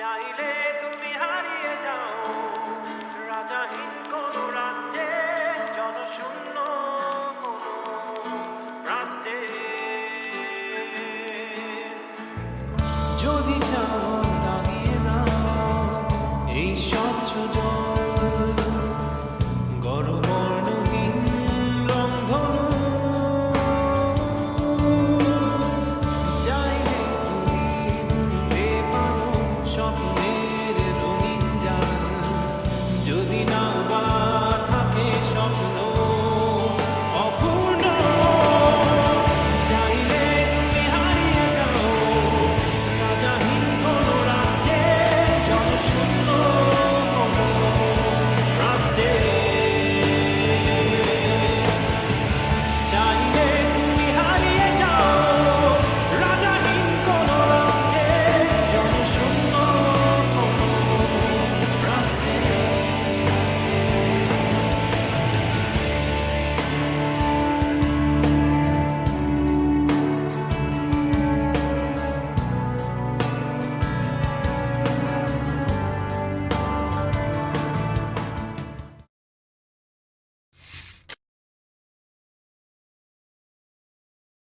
চাইলে তুমি হারিয়ে যাও। রাজাহীন কোন রাজ্যে, জনশূন্য কোন রাজ্যে। যদি চাও দাঁড়িয়ে নাও, এই সব